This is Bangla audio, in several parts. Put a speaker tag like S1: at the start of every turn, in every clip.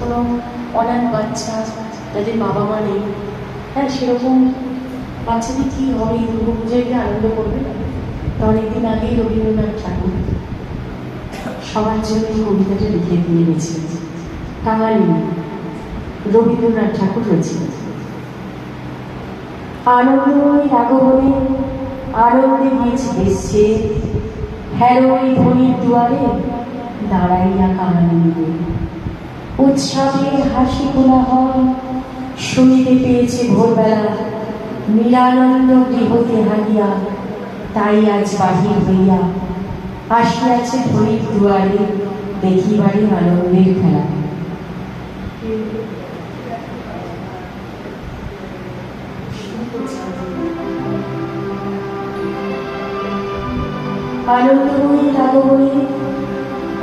S1: কোনো বাচ্চা যাদের বাবা মা নেই হ্যাঁ সেরকম বাচ্চাদের কী হবে? এই আনন্দ করবে? আগেই রবীন্দ্রনাথ ঠাকুর সবার জন্য কবিতাটা লিখে দিয়ে গেছিলেন। কাঙালিনী রবীন্দ্রনাথ ঠাকুর রয়েছিলেন আনন্দময় রাগবনে আনন্দে ধনির দুয়ারে দাঁড়াইয়া কাঙালিনীরে উৎসবের হাসি কোলাহল শুনিতে পেয়েছে ভোরবেলা নিরানন্দ গৃহতে হারিয়া তাই আজ বাহির হইয়া আসিয়াছে ধনির দুয়ারে দেখিবারে আনন্দের খেলা। আনন্দময়ী রাগবনে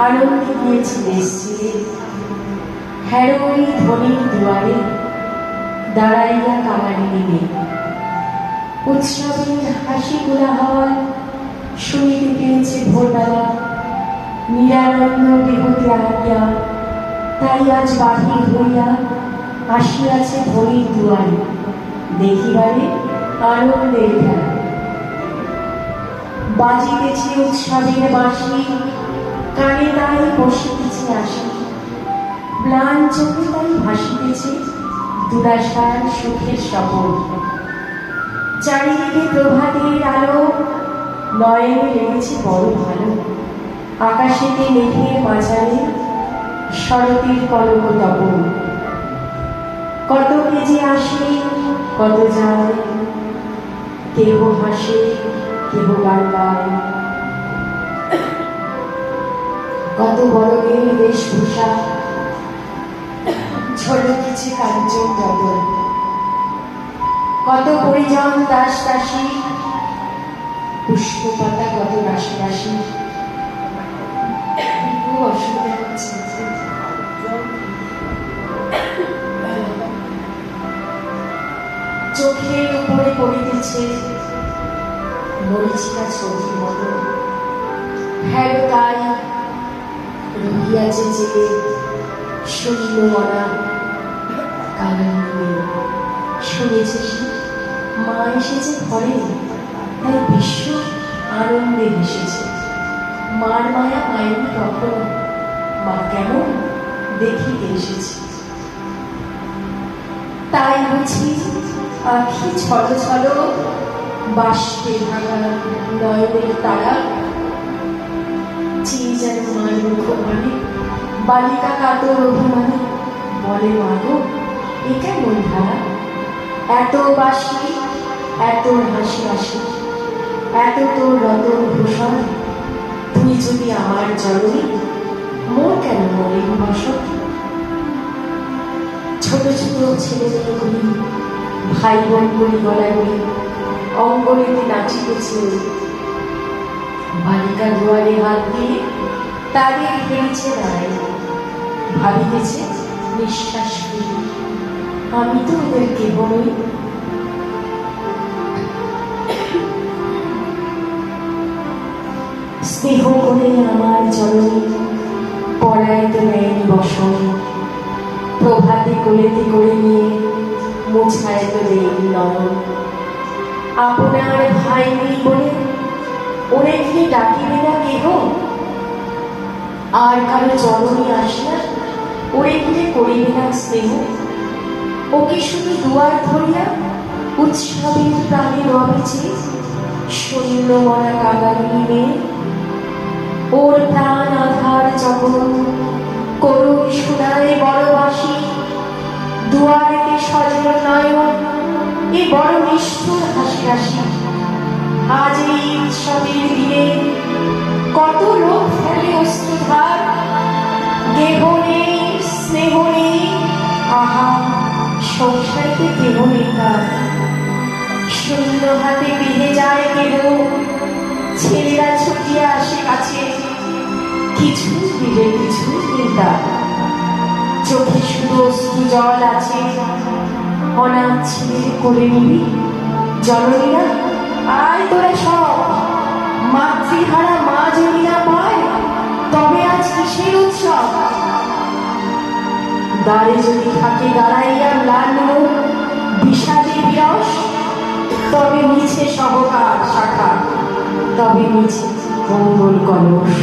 S1: আনন্দে গিয়েছি দেশ হ্যারোই ধনির দুয়ারে, দাঁড়াইয়া কামারি নেবে উৎসবের হাসি কোলাহল শুনিতে পেয়েছে ভোরবেলা। নিরানন্দ দেহতে আহিয়া তাই আজ বাহির হইয়া আসিয়াছে ধনির দুয়ারে। দেখিবারে আনন্দের খেলা। বাজিতেছে উৎসবের বাঁশি, কানে তাই বসিতেছে আসি ম্লান চোখে তাই ভাসিতেছে, দুরাশার সুখের শহর। চারিদিকে প্রভাতের আলো, নয়নে লেগেছে বড় ভালো। আকাশেতে মেঘের মাঝারে শরতের কলক তপন। কত কেজি আসে, কত যায় কেহ হাসে, কেহ গান গায়। কত বড়দের বেশভূষা ঝলকেছে কাঞ্চন বদল কত পরিজন দাস দাসী, পুষ্পপাতা কত রাশি রাশি। চোখের উপরে পড়িতেছে মরিচিকা ছবির মতো। হ্যাঁ তাই, রহিয়াছে যে শূন্য মনা কারণ শুনেছি মা এসেছে ঘরে, তাই বিশ্ব আনন্দে হেসেছে মার মায়া পায়নি কখনো, মা কেমন দেখিতে এসেছে? তাই বুঝি আখি ছল ছল বাষ্পে ভাঙা নয়নের তারা চেয়ে যেন মার মুখ বালিকা কাতর অভিমানে। বলে মাগো এ কেমন ধারা? এত বাসি, এত হাসি হাসি, এত তোর রতন ভূষণ। তুই যদি আমার জননী, মোর কেন মলিন বসত ছোট ছোট ছেলে মেয়েগুলি ভাই বোন বোনগুলি গলাগুলি অঙ্গনেতে নাচিতেছে। বালিকা দুয়ারে হাত দিয়ে তাদের হেরেছে দাঁড়াই ভাবিতেছে, নিঃশ্বাস আমি তো ওদের কেবলই স্নেহ করে আমার জননী পড়াইতে নেয়নি বসন। প্রভাতে কোলেতে করে নিয়ে মুছায় তো দেয়নি নয়ন। আপনার ভাই নেই বলে ওরে কি ডাকিবে না কেহ? আর কারও জননী আসিয়া ওরে করিবে না স্নেহ। ওকে শুধু দুয়ার ধরিয়া উৎসবের প্রাণে রবেছে শূন্য মরা কাগালি মেয়ে। ওর প্রাণ আধার যখন করুণ শোনায় বড়বাসী কেহ হাতে বেঁধে যায় কেহ। ছেলেরা কাছে। দিলে কিছু করে নিবি। জননীরা আয় তোরা সব। মাতৃহারা মা যদি না পায়, তবে আজ কিসের উৎসব? দ্বারে যদি থাকে দাঁড়াইয়া তবে মিছে সহকার শাখা তবে মিছে মঙ্গল কলস।